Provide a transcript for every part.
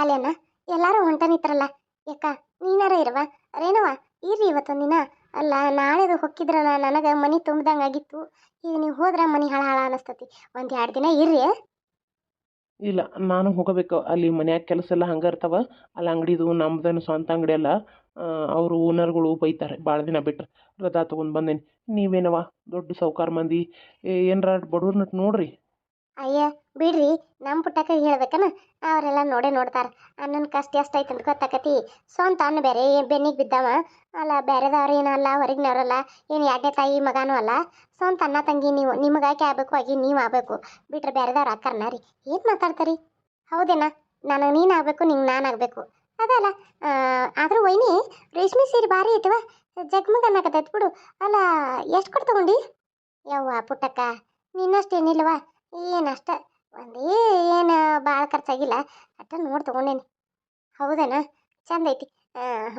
ಅಲ್ಲೇನ? ಎಲ್ಲಾರು ಹೊಂಟನಿತ್ರಲ್ಲ ಯಾಕ ನೀನಾರ ಇರವ? ರೇಣವ ಇರ್ರಿ ಇವತ್ತೊಂದು ದಿನ ಅಲ್ಲ ನಾಳೆದು ಹೊಕ್ಕಿದ್ರಲ್ಲ ನನಗೆ ಮನಿ ತುಂಬ್ದಂಗೆ ಆಗಿತ್ತು. ಈಗ ನೀವು ಹೋದ್ರೆ ಮನಿ ಹಾಳ ಹಾಳ ಅನಸ್ತತಿ. ಒಂದು ಎರಡು ದಿನ ಇರ್ರಿ. ಇಲ್ಲ ನಾನು ಹೋಗಬೇಕು. ಅಲ್ಲಿ ಮನ್ಯಾಗ ಕೆಲಸ ಎಲ್ಲ ಹಂಗೆ ಇರ್ತಾವ. ಅಲ್ಲಿ ಅಂಗಡಿದು ನಮ್ದೇನು ಸ್ವಂತ ಅಂಗಡಿ ಅಲ್ಲ. ಅವರು ಓನರ್ಗಳು ಬೈತಾರೆ. ಭಾಳ ದಿನ ಬಿಟ್ರೆ ರಜಾ ತೊಗೊಂಡು ಬಂದೇನಿ. ನೀವೇನವ ದೊಡ್ಡ ಸಾವ್ಕಾರ ಮಂದಿ. ಏನರ ಬಡವ್ರನ್ನ ನೋಡ್ರಿ. ಅಯ್ಯ ಬಿಡ್ರಿ ನಮ್ಮ ಪುಟ್ಟಕ್ಕ ಹೇಳ್ಬೇಕನ? ಅವರೆಲ್ಲ ನೋಡೇ ನೋಡ್ತಾರೆ. ಅಣ್ಣನ ಕಷ್ಟ ಎಷ್ಟೈತೆ ಅಂತ ಗೊತ್ತಾಕತಿ? ಸ್ವಂತ ಅನ್ನ ಬೇರೆ ಬೆನ್ನಿಗೆ ಬಿದ್ದವ. ಅಲ್ಲ, ಬೇರೆದವ್ರು ಏನಲ್ಲ ಹೊರಗಿನವ್ರಲ್ಲ, ಏನು ಎರಡನೇ ತಾಯಿ ಮಗನೂ ಅಲ್ಲ. ಸ್ವಂತ ಅಣ್ಣ ತಂಗಿ ನೀವು ನಿಮಗಾಕೆ ಆಗ್ಬೇಕು ಆಗಿ ನೀವು ಆಗ್ಬೇಕು. ಬಿಟ್ರೆ ಬೇರೆದವ್ರು ಹಾಕಾರನ ರೀ? ಏನು ಮಾತಾಡ್ತಾರಿ? ಹೌದೇನ? ನಾನು ನೀನು ಆಗಬೇಕು, ನಿಂಗೆ ನಾನು ಆಗಬೇಕು. ಅದಲ್ಲ ಆದರೂ ವೈನಿ, ರೇಷ್ಮೆ ಸೀರೆ ಭಾರಿ ಐತವ. ಜಗ್ಮಗ ಅನ್ನಕತ್ತೈತೆ ಬಿಡು. ಅಲ್ಲ, ಎಷ್ಟು ಕೊಟ್ಟು ತಗೊಂಡಿ? ಯವ್ವ ಪುಟ್ಟಕ್ಕ ನಿನ್ನಷ್ಟೇನಿಲ್ವಾ ಏನಷ್ಟ ಒಂದೇ ಏನು ಭಾಳ ಖರ್ಚಾಗಿಲ್ಲ. ಅಟ್ಟ ನೋಡಿ ತೊಗೊಂಡೇನಿ. ಹೌದೇನ? ಚಂದ ಐತಿ.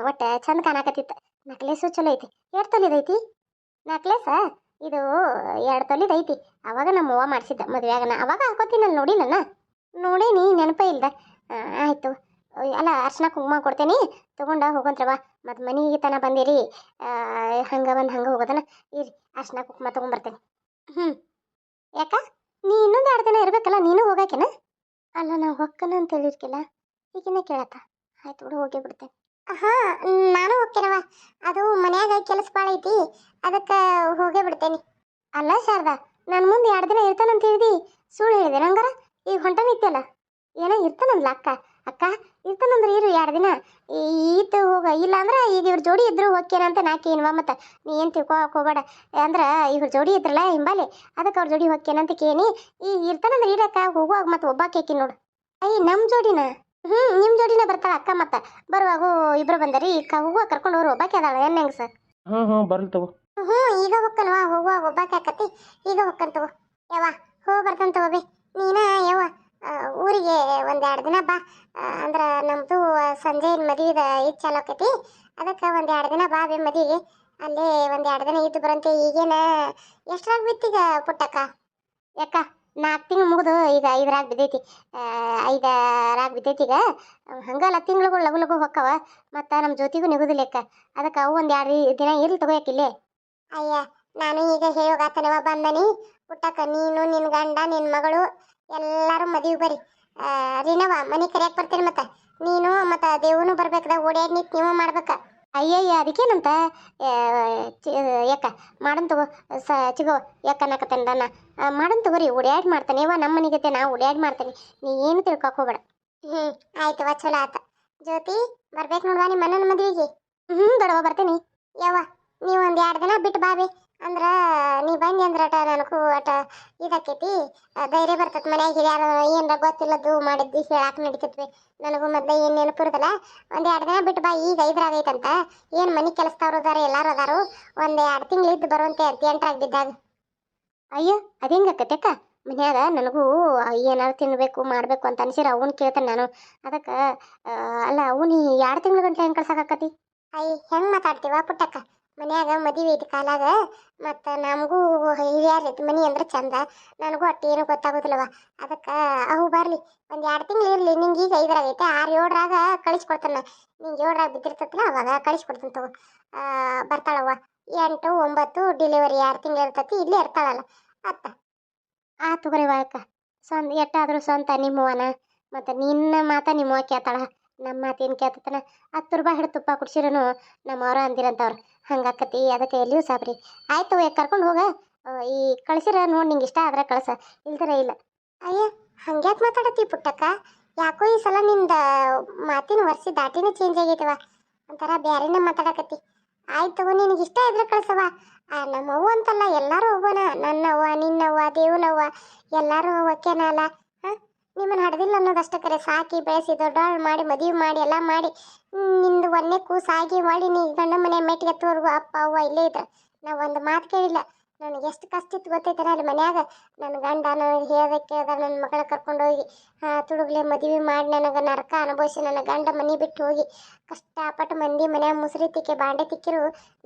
ಒಟ್ಟು ಚಂದ ಕಾಣಕತ್ತಿತ್ತು. ನಕ್ಲೇಸು ಚಲೋ ಐತಿ. ಎರಡು ತೊಲಿದೈತಿ ನಕ್ಲೇಸಾ ಇದು ಎರಡು ತೊಲಿದೈತಿ ಅವಾಗ ನಮ್ಮ ಅವ್ವ ಮಾಡಿಸಿದ್ದ ನಾ ಅವಾಗ ನೋಡಿ ನನ್ನ ನೋಡೇನಿ, ನೆನಪೇ ಇಲ್ದ. ಆಯಿತು. ಆಯ್ತು ಅಲ್ಲ, ಅರ್ಶಿನ ಕುಂಕುಮ ಕೊಡ್ತೇನೆ. ತೊಗೊಂಡ ಹೋಗಂತ್ರವ ಮತ್ತು ಮನೆಗೆ ತನ ಬಂದಿರಿ. ಹಂಗೆ ಬಂದು ಹಂಗೆ ಹೋಗೋದನ. ಇರಿ, ಅರ್ಶಿನ ಕುಂಕುಮ ತೊಗೊಂಬರ್ತೇನೆ. ಹ್ಞೂ ಯಾಕ? ನೀ ಇನ್ನೊಂದು ಎರಡು ದಿನ ಇರ್ಬೇಕಲ್ಲ, ನೀನು ಹೋಗಾಕೆನ? ಅಲ್ಲ ನಾವು ಹೊಕ್ಕನ ಅಂತ ಹೇಳಿರ್ಕಿಲ್ಲ ಈಗಿನ ಕೇಳತ್ತ ಆಯ್ತು ಬಿಡು, ಹೋಗಿ ಬಿಡ್ತೇನೆ. ಹಾ ನಾನು ಹೋಗ್ತೇನವ ಅದು ಮನ್ಯಾಗ ಕೆಲಸ ಭಾಳ ಐತಿ. ಅದಕ್ಕೆ ಹೋಗೇ ಬಿಡ್ತೇನೆ. ಅಲ್ಲ, ಶಾರದಾ, ನಾನು ಮುಂದೆ ಎರಡು ದಿನ ಇರ್ತಾನಂತ ಹೇಳಿದಿ? ಸುಳ್ಳು ಹೇಳಿದೆ ನಂಗಾರ? ಈಗ ಹೊಂಟನ ಇತ್ತಲ್ಲ ಏನೋ ಇರ್ತಾನಂದ್ಲ ಅಕ್ಕ. ಅಕ್ಕ ಇರ್ತಾನಂದ್ರೆ ಇರು ಎರಡು ದಿನ. ಈತ ಹೋಗ ಇಲ್ಲ ಅಂದ್ರೆ ಈಗ ಇವ್ರ ಜೋಡಿ ಇದ್ರು ಹೋಗ್ಕೇನ ಅಂತ ನಾಕೇನ್ವ ಮತ್ತೆ. ನೀ ಏನು ತಿಳ್ಕೊಳಕ್ ಹೋಗಬೇಡ. ಅಂದ್ರೆ ಇವ್ರ ಜೋಡಿ ಇದ್ರಲ್ಲ ಹಿಂಬಾಲಿ ಅದಕ್ಕೆ ಅವ್ರ ಜೋಡಿ ಹೋಗ್ಕೇನ ಅಂತ ಕೇನಿ. ಈ ಇರ್ತಾನಂದ್ರೆ ಇರಕ್ಕ ಹೋಗುವಾಗ ಮತ್ತೆ ಕೇಕಿ ನೋಡು. ಅಯ್ಯ ನಮ್ಮ ಜೋಡಿನ? ಹ್ಞೂ ನಿಮ್ಮ ಜೋಡಿನ ಬರ್ತಾಳ ಅಕ್ಕ ಮತ್ತೆ. ಬರುವಾಗ ಇಬ್ರು ಬಂದರಿ ಈಗ ಹೋಗುವ ಕರ್ಕೊಂಡು ಹೋರು ಒಬ್ಬಾಕೆ ಅದಾಳ ಏನ್ ಹೆಂಗ್ ಸರ್ ಹ್ಞೂ ಹ್ಞೂ ಬರ್ಲಿ ತಗೋ. ಹ್ಞೂ ಈಗ ಹೊಕ್ಕಲ್ವಾ ಹೋಗುವಾಗ ಒಬ್ಬಾಕೆ ಆಕತಿ. ಈಗ ಯಾವ ತಗೋ. ಯವ್ವ ಹೋಗಿ ಬರ್ತಾನೆ ತಗೋಬಿ ನೀನ ಯವ್ವ. ಆ, ಊರಿಗೆ ಒಂದೆರಡು ದಿನ ಬಾ. ಅಂದ್ರೆ ನಮ್ಮದು ಸಂಜೆ ಮದುವೆ ಇದು ಚಾಲು ಆಕೈತಿ. ಅದಕ್ಕೆ ಒಂದೆರಡು ದಿನ ಬಾ ಬೇ ಮದುವೆಗೆ. ಅಲ್ಲೇ ಒಂದೆರಡು ದಿನ ಇದ್ದು ಬರಂತೆ. ಈಗೇನ ಎಷ್ಟ್ರಾಗ ಬಿತ್ತೀಗ ಪುಟ್ಟಕ್ಕ? ಯಾಕ ನಾಲ್ಕು ತಿಂಗಳು ಮುಗಿದು ಈಗ ಐದರಾಗ ಬಿದ್ದೈತಿ. ಐದರಾಗ ಬಿದ್ದೈತಿ ಈಗ ಹಂಗಲ್ಲ, ತಿಂಗ್ಳುಗಳು ಲಗು ಲಗು ಹೊಕ್ಕವ. ಮತ್ತು ನಮ್ಮ ಜೊತೆಗೂ ನಿಗುದಿಲ್ಲ ಅಕ್ಕ ಅದಕ್ಕೆ ಅವು ಒಂದು ಎರಡು ದಿನ ಇರ್ಲಿ ತಗೋಯಾಕಿಲ್ಲೇ ಅಯ್ಯ, ನಾನು ಈಗ ಹೇಳೋಗಾತನವ ಬಂದನಿ. ಪುಟ್ಟಕ್ಕ, ನೀನು ನಿನ್ನ ಗಂಡ ನಿನ್ನ ಮಗಳು. ಎಲ್ಲರೂ ಮದುವೆ ಬರ್ರಿ ರೀನವ್ವ ಮನೆ ಕರಿಯಕ್ಕೆ ಬರ್ತೀನಿ ಮತ್ತೆ. ನೀನು ಮತ್ತು ದೇವನು ಬರ್ಬೇಕದ ಓಡ್ಯಾಡಿ ನಿಂತು ನೀವು ಮಾಡ್ಬೇಕ. ಅಯ್ಯಯ್ಯ ಅದಕ್ಕೇನಂತ? ಯಾಕ ಮಾಡನ್ ತಗೋ ಸ ಚಿಗೋ ಯಾಕ ಅನ್ನಕತ್ತೇನೆ ದನ್ನ ಮಾಡನ್ ತಗೋರಿ ಓಡ್ಯಾಡಿ ಮಾಡ್ತಾನೆ. ಇವ ನಮ್ಮ ಮನೆಗತ್ತೆ ನಾ ಓಡ್ಯಾಡ್ ಮಾಡ್ತೇನೆ. ನೀ ಏನು ತಿಳ್ಕೊಕ್ ಹೋಗ್ಬೇಡ. ಹ್ಞೂ ಆಯ್ತವ ಚಲೋ ಆತ. ಜ್ಯೋತಿ ಬರ್ಬೇಕು ನೋಡುವ ನಿಮ್ಮ ಅಣ್ಣನ ಮದುವೆಗೆ? ಹ್ಞೂ ದೊಡವ ಬರ್ತೀನಿ. ಯವ್ವ ನೀವು ಒಂದು ಎರಡು ದಿನ ಬಿಟ್ಟು ಬಾಬಿ ಅಂದ್ರ, ನೀ ಬಂದಿ ಅಂದ್ರ ಅಟ ನನಗೂ ಅಟ ಇದಾಕೈತಿ. ಧೈರ್ಯ ಬರ್ತೈತಿ ಮನ್ಯಾಗ ಹಿರಿಯರ ಏನರ ಗೊತ್ತಿಲ್ಲದ್ದು ಮಾಡಿದ್ದು ಹೇಳಾಕ ನಡಿತೈತ್ವಿ ನನಗೂ ಮೊದ್ಲ ಏನ್ ನೆನಪಿರುದಲ್ಲ. ಒಂದು ಎರಡು ದಿನ ಬಿಟ್ಟು ಬಾ, ಈಗ ಐದ್ರಾಗೈತಂತ ಏನು ಮನಿ ಕೆಲಸದವ್ರು ಅದಾರ, ಎಲ್ಲಾರು ಅದಾರು. ಒಂದು ಎರಡು ತಿಂಗಳು ಇದ್ದು ಬರುವಂತೆ ಅಂತ ಎಂಟ್ರಾಗಿ ಬಿದ್ದಾಗ. ಅಯ್ಯ ಅಕ್ಕ? ಮನ್ಯಾಗ ನನಗೂ ಏನಾರು ತಿನ್ನಬೇಕು ಮಾಡಬೇಕು ಅಂತ ಅನ್ಸಿರ, ಅವನ್ ಕೇಳ್ತಾನೆ ನಾನು. ಅದಕ್ಕೆ ಅಲ್ಲ, ಅವನು ಎರಡು ತಿಂಗಳ ಗಂಟೆ ಹೆಂಗೆ ಕಳ್ಸಕ್ಕಾಕತಿ ಅಯ್ಯ ಹೆಂಗೆ ಮಾತಾಡ್ತೀವ ಪುಟ್ಟಕ್ಕ? ಮನ್ಯಾಗ ಮದುವೆ ಐತಿ ಕಾಲಾಗ, ಮತ್ತು ನಮಗೂ ಐತಿ ಮನಿ ಅಂದ್ರೆ ಚಂದ. ನನಗೂ ಅಷ್ಟೇನು ಗೊತ್ತಾಗೋದಿಲ್ಲವ ಅದಕ್ಕೆ ಅವು ಬರಲಿ, ಒಂದು ಎರಡು ತಿಂಗಳು ಇರಲಿ, ನಿಂಗೆ ಈಗ ಐದರಾಗ ಐತೆ, ಆರು ಏಳರಾಗ ಕಳಿಸ್ಕೊಡ್ತಾನೆ ನಿಂಗೆ ಏಳರಾಗ ಬಿದ್ದಿರ್ತೈತಲ್ಲ ಅವಾಗ ಕಳಿಸ್ಕೊಡ್ತೀನಿ ತಗೋ. ಬರ್ತಾಳವ್ವ. ಎಂಟು, ಒಂಬತ್ತು ಡೆಲಿವರಿ ಎರಡು ತಿಂಗಳು ಇರ್ತೈತಿ, ಇಲ್ಲೇ ಇರ್ತಾಳಲ್ಲ. ಅತ್ತ. ಆ ತಗೋರಿ ಅಕ್ಕ ಸ್ವಂತ ಎಟ್ಟಾದರೂ ಸ್ವಂತ ನಿಮ್ಮವನ ಮತ್ತು ನಿನ್ನ ಮಾತ ನಿಮ್ಮವ ಕೇಳ್ತಾಳ. ನಮ್ಮ ಮಾತೇನು ಕೇಳ್ತಾನ ಹತ್ತು ರೂಪಾಯಿ ಹಿಡಿದು ತುಪ್ಪ ಕುಡ್ಸಿರನು ನಮ್ಮವ್ರ ಅಂದಿರಂತವ್ರು. ಹಂಗಾಕತಿ ಅದಕ್ಕೆ ಎಲ್ಲಿಯೂ ಸಾಬ್ರಿ. ಆಯ್ತು ಕರ್ಕೊಂಡು ಹೋಗ. ಈ ಕಳ್ಸಿರ ನೋಡಿ ನಿಂಗೆ ಇಷ್ಟ ಆದ್ರೆ ಕಳ್ಸ. ಇಲ್ದರ ಇಲ್ಲ. ಅಯ್ಯ ಹಂಗ್ಯಾಕೆ ಮಾತಾಡತ್ತಿ ಪುಟ್ಟಕ್ಕ? ಯಾಕೋ ಈ ಸಲ ನಿಂದ ಮಾತಿನ ವರ್ಷಿ ದಾಟಿನೇ ಚೇಂಜ್ ಆಗೈತವ. ಒಂಥರ ಬೇರೆನೇ ಮಾತಾಡಕತ್ತಿ. ಆಯ್ತು ನಿನಗೆ ಇಷ್ಟ ಇದ್ರೆ ಕಳ್ಸವ ಆ, ನಮ್ಮವ್ವ ಅಂತಲ್ಲ ಎಲ್ಲರೂ ಅವ್ವನ. ನನ್ನವ್ವ ನಿನ್ನವ್ವ ದೇವನವ್ವ. ಎಲ್ಲರೂ ಒಕ್ಕೆನಲ್ಲ ಹಾಂ ನಿಮ್ಮನ್ನ ಹಡ್ದಿಲ್ಲ ಅನ್ನೋದಷ್ಟೇ ಕರೆ. ಸಾಕಿ ಬೆಳೆಸಿ ದೊಡ್ಡವಳು ಮಾಡಿ, ಮದುವೆ ಮಾಡಿ, ಎಲ್ಲ ಮಾಡಿ. ನಿಂದು ಒಂದೇ ಕೂಸಾಗಿ ಮಾಡಿ, ನೀ ಗಂಡ ಮನೆ ಮೆಟ್ಟಿಗೆ ತೋರ್ಗು, ಅಪ್ಪ, ಅವ್ವ ಇಲ್ಲೇ ಇದ್ರ. ನಾವು ಒಂದು ಮಾತು ಕೇಳಿಲ್ಲ. ನನಗೆ ಎಷ್ಟು ಕಷ್ಟ ಇತ್ತು ಗೊತ್ತೈತಲ್ಲ ಅಲ್ಲಿ ಮನ್ಯಾಗ? ನನ್ನ ಗಂಡ ನನಗೆ ಹೇಳೋದಕ್ಕೆ ಕೇಳ್ದ ನನ್ನ ಮಗಳ ಕರ್ಕೊಂಡೋಗಿ ತುಡುಗ್ಲೆ ಮದುವೆ ಮಾಡಿ ನನಗೆ ನರಕ ಅನುಭವಿಸಿ ನನ್ನ ಗಂಡ ಮನೆ ಬಿಟ್ಟು ಹೋಗಿ. ಕಷ್ಟಪಟ್ಟು ಮಂದಿ ಮನ್ಯಾಗ ಮುಸುರಿ ತಿಕ್ಕಿ, ಬಾಂಡೆ ತಿಕ್ಕಿರು.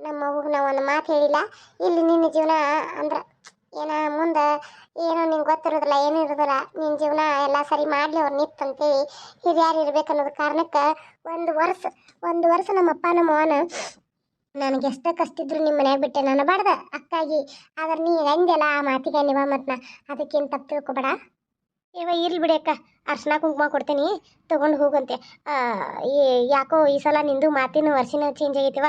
ನಮ್ಮ ಅವ್ಗೆ ನಾವು ಒಂದು ಮಾತು ಹೇಳಿಲ್ಲ. ಇಲ್ಲಿ ನಿನ್ನ ಜೀವನ ಅಂದ್ರೆ ಏನ ಮುಂದೆ ಏನೋ ನಿಂಗೆ ಗೊತ್ತಿರೋದಿಲ್ಲ, ಏನು ಇರೋದಿಲ್ಲ. ನಿನ್ನ ಜೀವನ ಎಲ್ಲ ಸರಿ ಮಾಡಲಿ ಅವ್ರು ನಿತ್ತಂತೇಳಿ ಹಿರಿಯರು ಇರ್ಬೇಕು ಅನ್ನೋದು ಕಾರಣಕ್ಕೆ ಒಂದು ವರ್ಷ ಒಂದು ವರ್ಷ ನಮ್ಮ ನಮ್ಮ ಅವನ ನನಗೆ ಎಷ್ಟೇ ಕಷ್ಟಿದ್ರು ನಿಮ್ಮ ಮನ್ಯಾಗ ಬಿಟ್ಟೆ ನಾನು ಬಾಡ್ದ ಅಕ್ಕಾಗಿ. ಆದ್ರೆ ನೀ ಅಂದೆಲ್ಲ ಆ ಮಾತಿಗೆ ನೀವ ಮತ್ತು ಅದಕ್ಕೇನು ತಪ್ಪು ತಿಳ್ಕೊಬೇಡ. ಇವ ಇರ್ಲಿ ಬಿಡಿ ಅಕ್ಕ, ಅರ್ಶಿನ ಕುಂಕುಮ ಕೊಡ್ತೀನಿ, ತೊಗೊಂಡು ಹೋಗಂತೆ. ಯಾಕೋ ಈ ಸಲ ನಿಂದು ಮಾತಿನ ವರ್ಷಿನ ಚೇಂಜ್ ಆಗೈತಿವ.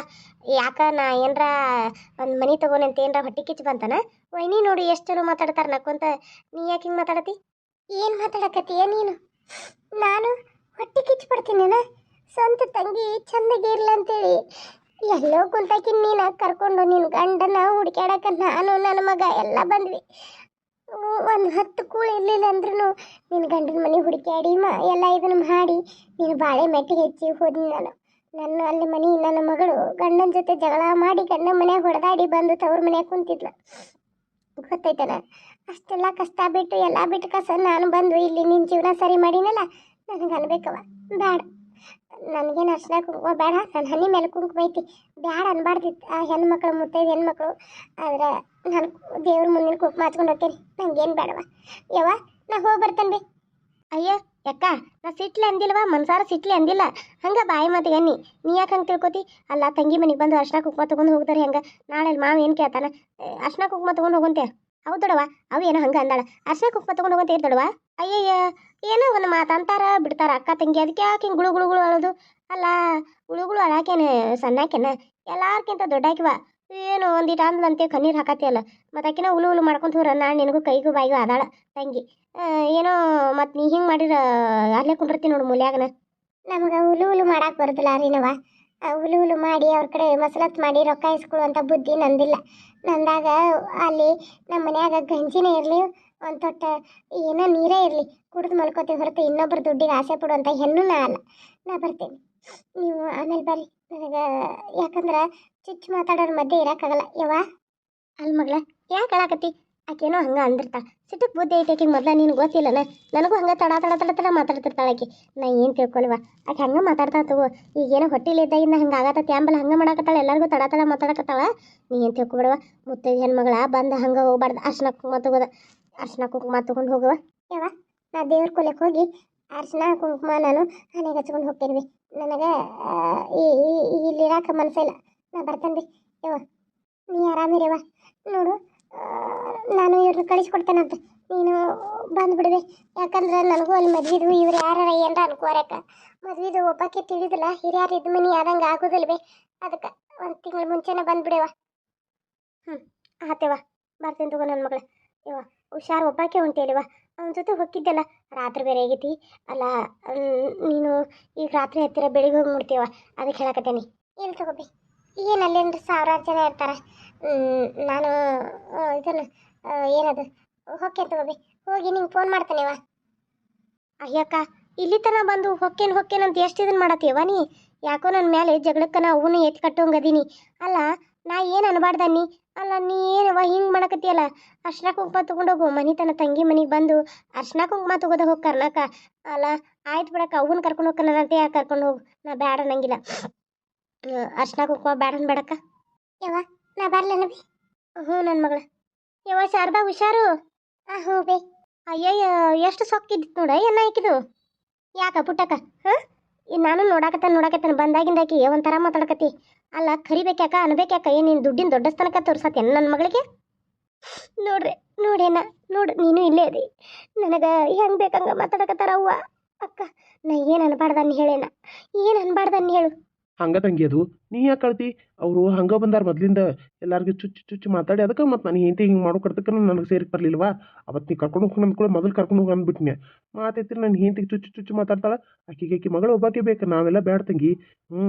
ಯಾಕ ನಾ ಏನರ ಒಂದು ಮನೆ ತೊಗೊಂಡಂತೆ ಏನರ ಹೊಟ್ಟೆ ಕಿಚ್ಚು ಬಂತನ? ವೈನಿ ನೋಡಿ ಎಷ್ಟು ಚಲೋ ಮಾತಾಡ್ತಾರ ನಕ್ಕೊಂತ. ನೀ ಯಾಕೆ ಹಿಂಗೆ ಮಾತಾಡತಿ? ಏನು ಮಾತಾಡಕತ್ತೀಯ ನೀನು? ನಾನು ಹೊಟ್ಟೆ ಕಿಚ್ಚು ಪಡ್ತೀನೇನ? ಸ್ವಂತ ತಂಗಿ ಚಂದಗೆ ಇರ್ಲ ಅಂತೇಳಿ. ಎಲ್ಲೋ ಕುಂತಾಕಿ ನೀನು ಕರ್ಕೊಂಡು ನಿನ್ನ ಗಂಡನ ಹುಡ್ಕ್ಯಾಡಕ ನಾನು ನನ್ನ ಮಗ ಎಲ್ಲ ಬಂದ್ವಿ. ಒಂದು ಹತ್ತು ಕೂಳು ಇರಲಿಲ್ಲ ಅಂದ್ರೂ ನಿನ್ನ ಗಂಡನ ಮನೆ ಹುಡುಕ್ಯಾಡಿ ಮ, ಎಲ್ಲ ಇದನ್ನು ಮಾಡಿ ನೀನು ಬಾಳೆ ಮೆಟ್ಟಿಗೆ ಹೆಚ್ಚಿ ಹೋದ್ನಿ ನಾನು. ನನ್ನ ಅಲ್ಲಿ ಮನೆ, ನನ್ನ ಮಗಳು ಗಂಡನ ಜೊತೆ ಜಗಳ ಮಾಡಿ ಗಂಡನ ಮನೆಗೆ ಹೊಡೆದಾಡಿ ಬಂದು ತವ್ರ ಮನ್ಯಾಗ ಕುಂತಿದ್ಲು. ಗೊತ್ತೈತನ? ಅಷ್ಟೆಲ್ಲ ಕಷ್ಟ ಬಿಟ್ಟು, ಎಲ್ಲ ಬಿಟ್ಟು ಕಸ ನಾನು ಬಂದು ಇಲ್ಲಿ ನಿನ್ನ ಜೀವನ ಸರಿ ಮಾಡಿನಲ್ಲ, ನನಗೆ ಅನ್ಬೇಕವ ಬೇಡ ನನಗೇನು ಅರ್ಶನ ಕುಂಕುಮ ಬೇಡ ನನ್ನ ಹನಿ ಮೇಲೆ ಕುಂಕುಮ ಐತಿ. ಬೇಡ ಅನ್ಬಾರ್ದಿತ್ತು. ಆ ಹೆಣ್ಮಕ್ಳು ಮುತ್ತೈದು ಹೆಣ್ಮಕ್ಳು, ಆದ್ರೆ ನಾನು ದೇವ್ರ ಮುಂದಿನ ಕುಂಕುಮ ಹಚ್ಕೊಂಡು ಹೋಗ್ತೇನೆ. ನಂಗೇನು ಬೇಡವ. ಯವ್ವ, ನಾ ಹೋಗಿ ಬರ್ತೇನೆ ಬಿ. ಅಯ್ಯ ಯಕ್ಕ ನಾ ಸಿಟ್ಲಿ ಅಂದಿಲ್ವಾ? ಮನ್ಸಾರ ಸಿಟ್ಲಿ ಅಂದಿಲ್ಲ. ಹಂಗೆ ಬಾಯಿ ಮಾತಿಗೆ ಅನ್ನಿ ನೀ ಯಾಕೆ ಹಂಗೆ ತಿಳ್ಕೊತಿ? ಅಲ್ಲ, ತಂಗಿ ಮನೆಗೆ ಬಂದು ಅರ್ಶಿನ ಕುಂಕುಮ ತೊಗೊಂಡು ಹೋಗ್ತಾರೆ ಹೆಂಗೆ. ನಾಳೆ ಮಾವ ಏನು ಕೇಳ್ತಾನ? ಅರ್ಶಿನ ಕುಂಕುಮ ತೊಗೊಂಡು ಹೋಗಂತೆ. ದೊಡವ ಅವು ಏನೋ ಹಂಗೆ ಅಂದಾಳ. ಅರ್ಶನ ಕುಂಕುಮ ತೊಗೊಂಡು ಹೋಗಂತ ಇರ್ದೊಡವ ಅಯ್ಯಯ್ಯ, ಏನೋ ಒಂದು ಮಾತು ಅಂತಾರ ಬಿಡ್ತಾರ ಅಕ್ಕ ತಂಗಿ. ಅದಕ್ಕೆ ಯಾಕೆ ಹಿಂಗೆ ಗುಳು ಗುಳು ಗುಳು ಅಳೋದು. ಅಲ್ಲ ಗುಳುಗುಳು ಗುಳು ಅಳಾಕೇನು ಸಣ್ಣಾಕೇನ ಎಲ್ಲಾರ್ಕಿಂತ ದೊಡ್ಡಾಕಿವ. ಏನು ಒಂದಿಟ ಅಂದ್ಲಂತೆ ಕಣ್ಣೀರು ಹಾಕತ್ತಿಯಲ್ಲ ಮತ್ತು ಆಕಿನ ಉಲು ಉಲು ಮಾಡ್ಕೊಂತ ಹೋರ ನಾನು ನಿನಗೂ ಕೈಗೂ ಬಾಯಿಗೂ ಅದಾಳ ತಂಗಿ. ಏನೋ, ಮತ್ತು ನೀ ಹಿಂಗೆ ಮಾಡಿರ ಅಲ್ಲೇ ಕುಂಡಿರ್ತೀನಿ ನೋಡು ಮೂಲ್ಯಾಗನ. ನಮಗೆ ಉಲು ಉಲು ಮಾಡಕ್ಕೆ ಬರೋದಿಲ್ಲ ರೀನವ ಉಲು ಉಲು ಮಾಡಿ ಅವ್ರ ಕಡೆ ಮಸಲತ್ ಮಾಡಿ ರೊಕ್ಕ ಇಸ್ಕೊಳ್ಳುವಂಥ ಬುದ್ಧಿ ನಂದಿಲ್ಲ. ನಂದಾಗ ಅಲ್ಲಿ ನಮ್ಮ ಮನ್ಯಾಗ ಗಂಜಿನೇ ಇರಲಿ, ಒಂದು ತೊಟ್ಟ ಏನೋ ನೀರೇ ಇರಲಿ, ಕುಡಿದು ಮಲ್ಕೋತೀವಿ ಹೊರತು ಇನ್ನೊಬ್ಬರ ದುಡ್ಡಿಗೆ ಆಸೆ ಪಡುವಂಥ ಹೆಣ್ಣು ನಾ ಅಲ್ಲ. ನಾ ಬರ್ತೀನಿ. ನೀವು ಆಮೇಲೆ ಬರ್ರಿ. ನನಗೆ ಯಾಕಂದ್ರೆ ಚುಚ್ಚು ಮಾತಾಡೋರ ಮಧ್ಯೆ ಇರೋಕ್ಕಾಗಲ್ಲ. ಯವ್ವ? ಅಲ್ಲಿ ಮಗಳ, ಯಾಕೆ ಅಳಾಕತ್ತಿ? ಆಕೇನೋ ಹಂಗೆ ಅಂದಿರ್ತಾಳ. ಸಿಟ್ಟಕ್ಕೆ ಬುದ್ಧಿ ಐತೆ ಆಕಿಗೆ ಮೊದಲ ನೀನು ಗೊತ್ತಿಲ್ಲನ? ನನಗೂ ಹಂಗೆ ತಡ ತಡ ತಡ ತಡ ಮಾತಾಡ್ತಿರ್ತಾಳೆ ಆಕೆ. ನಾ ಏನು ತಿಳ್ಕೊಲ್ವ ಆಕೆ ಹಂಗೆ ಮಾತಾಡ್ತಾ ತಗೋ. ಈಗೇನೋ ಹೊಟ್ಟಿಲಿದ್ದಾಗಿಂದ ಹಂಗೆ ಆಗತ್ತ ಆಂಬಲ್ ಹಂಗೆ ಮಾಡಾಕತ್ತಾಳೆ. ಎಲ್ಲರಿಗೂ ತಡ ತಡ ಮಾತಾಡಕತ್ತಾಳ. ನೀ ಏನು ತಿಳ್ಕೊಬಿಡವ? ಮುತ್ತೈದು ಹೆಣ್ಮಗಳ ಬಂದ ಹಂಗೆ ಹೋಗ್ಬಾರ್ದು. ಅರ್ಶಿನ ಕುಂಕುಮ ತಗೋದ. ಅರ್ಶಿನ ಕುಂಕುಮ ತಗೊಂಡು ಹೋಗುವ ಯವ್ವ, ನಾ ದೇವ್ರ ಕೊಲೆಗೆ ಹೋಗಿ ಅರ್ಶನ ಕುಂಕುಮ ನಾನು ಹಣೆಗೆ ಹಚ್ಕೊಂಡು ಹೋಗ್ತೇನೆ ನನಗೆ ಇಲ್ಲಿ ಇಲ್ಲಿರಾಕ ಮನಸ್ಸಿಲ್ಲ ನಾ ಬರ್ತೇನೆ ರೀ. ಯವ್ವ, ನೀ ಆರಾಮಿರವ ನೋಡು ನಾನು ಇವ್ರನ್ನ ಕಳಿಸ್ಕೊಡ್ತೇನಂತ ನೀನು ಬಂದ್ಬಿಡುವೆ ಯಾಕಂದ್ರೆ ನನಗೂ ಅಲ್ಲಿ ಮದ್ವಿದು ಇವ್ರು ಯಾರ ಏನರ ಅನ್ಕೋರಕ್ಕ ಮದ್ವಿದು ಒಬ್ಬಕ್ಕೆ ತಿಳಿದಿಲ್ಲ, ಹಿರಿಯರು ಇದ್ದ ಮನೆ ಆದಂಗೆ ಆಗೋದಿಲ್ವೇ ಅದಕ್ಕೆ ಒಂದು ತಿಂಗಳು ಮುಂಚೆನೇ ಬಂದ್ಬಿಡೇವ ಹ್ಞೂ ಆತೇವ ಬರ್ತೀನಿ ತಗೋ ನನ್ನ ಮಗಳ. ಯವ್ವ, ಹುಷಾರು ಒಬ್ಬಾಕೆ ಹೊಂಟೇಲಿವ ಅವನ ಜೊತೆ ಹೊಕ್ಕಿದ್ದೆಲ್ಲ ರಾತ್ರಿ ಬೇರೆ ಆಗೈತಿ. ಅಲ್ಲ ನೀನು ಈಗ ರಾತ್ರಿ ಹತ್ತಿರ ಬೆಳಿಗ್ಗೆ ಹೋಗಿ ಮುಡ್ತೀವ ಅದಕ್ಕೆ ಹೇಳಕತ್ತೇನಿ. ಏನು ತಗೋಬಿ? ಏನು ಅಲ್ಲೇನ್ರಿ ಸಾವಿರಾರು ಜನ ಇರ್ತಾರೆ. ನಾನು ಇದನ್ನು ಏನದು? ಹೊಕ್ಕೇನು ತಗೋಬಿ ಹೋಗಿ ನಿಂಗೆ ಫೋನ್ ಮಾಡ್ತಾನೇವ ಅಯ್ಯಕ್ಕ ಇಲ್ಲಿ ತನ ಬಂದು ಹೊಕ್ಕೇನು ಹೊಕ್ಕೇನು ಅಂತ ಎಷ್ಟು ಇದನ್ನು ಮಾಡತ್ತೀವ ನೀ? ಯಾಕೋ ನನ್ನ ಮೇಲೆ ಜಗಳಕ್ಕೆ ನಾ ಅವನು ಎತ್ತಿ ಕಟ್ಟೋಂಗದೀನಿ ಅಲ್ಲ ನಾ ಏನು ಅನ್ಬಾರ್ದನ್ನಿ ಅಲ್ಲ ನೀ ಏನವ ಹಿಂಗೆ ಮಾಡಕತ್ತಿಯಲ್ಲ? ಅರ್ಶಿನ ಕುಂಕುಮ ಹೋಗು. ಮನೆ ತನ ತಂಗಿ ಮನೆಗೆ ಬಂದು ಅರ್ಶಿನ ಕುಂಕುಮ ತೊಗೋದ ಹೋಗಿ ಕರ್ನಾಕ. ಅಲ್ಲ ಆಯ್ತು ಬಿಡಕ್ಕ ಅವನ್ನ ಕರ್ಕೊಂಡು ಹೋಗ್ಕನಂತೆ ಯಾಕೆ ಕರ್ಕೊಂಡು ಹೋಗು? ನಾ ಬೇಡ ಅನ್ನಂಗಿಲ್ಲ ಅರ್ಶಿನ ಕುಂಕುಮ ಬೇಡ ಅನ್ಬೇಡಕ್ಕ ಯವ್ವ ನಾ ಬರಲ್ಲ ಹ್ಞೂ ನನ್ನ ಮಗಳ. ಯವ್ವ ಶಾರದಾ ಹುಷಾರು? ಹಾಂ ಹ್ಞೂ ಬೇ. ಅಯ್ಯಯ್ಯ ಎಷ್ಟು ಸೊಕ್ಕಿದ್ದಿತ್ತು ನೋಡ ಏನ ಆಕಿದು ಯಾಕ ಪುಟ್ಟಕ್ಕ? ಹಾಂ? ನಾನು ನೋಡಾಕತ್ತಾನ ನೋಡಾಕತ್ತಾನ ಬಂದಾಗಿಂದಾಕಿ ಒಂಥರ ಮಾತಾಡಕತ್ತಿ. ಅಲ್ಲ ಕರಿಬೇಕ್ಯಾಕ, ಅನ್ಬೇಕ್ಯಾಕ, ಏನು ನೀನು ದುಡ್ಡಿನ ದೊಡ್ಡಸ್ತನಕ ತೋರ್ಸತ್ತೇನು ನನ್ನ ಮಗಳಿಗೆ? ನೋಡ್ರಿ, ನೋಡೇನ, ನೋಡು, ನೀನು ಇಲ್ಲೇ ಅದಿ ನನಗೆ ಹೆಂಗೆ ಬೇಕಂಗ ಮಾತಾಡಕತ್ತಾರ ಅವ್ವ. ಅಕ್ಕ, ನಾ ಏನು ಅನ್ಬಾರ್ದನ್ನ ಹೇಳೇನ? ಏನು ಅನ್ಬಾರ್ದನ್ನ ಹೇಳು? ಹಂಗ ತಂಗಿ ಅದು. ನೀ ಯಾಕೆ ಕಳ್ತಿ? ಅವರು ಹಂಗ ಬಂದಾರ ಮೊದ್ಲಿಂದ. ಎಲ್ಲರಿಗೂ ಚುಚ್ಚು ಚುಚ್ಚು ಮಾತಾಡಿ ಅದಕ್ಕೆ ಮತ್ತೆ ನಾನು ಹೆಂಡತಿ ಹಿಂಗೆ ಮಾಡೋ ಕಡ್ತಕ್ಕ ನನಗೆ ಸೇರಿ ಬರಲಿಲ್ವಾ? ಅವತ್ತು ನೀ ಕರ್ಕೊಂಡು ಹೋಗಿ ಅಂದ್ಕೊಳ್ಳಿ ಮೊದಲು ಕರ್ಕೊಂಡು ಹೋಗಿ ಅಂದ್ಬಿಟ್ನೆ ಮಾತೈತಿ ನನ್ನ ಹೆಂಡತಿಗೆ ಚುಚ್ಚು ಚುಚ್ಚು ಮಾತಾಡ್ತಾಳೆ. ಆಕಿಗೆ ಆಕಿ ಮಗಳು ಒಬ್ಬಾಕೆ ಬೇಕು. ನಾವೆಲ್ಲ ಬೇಡ ತಂಗಿ. ಹ್ಞೂ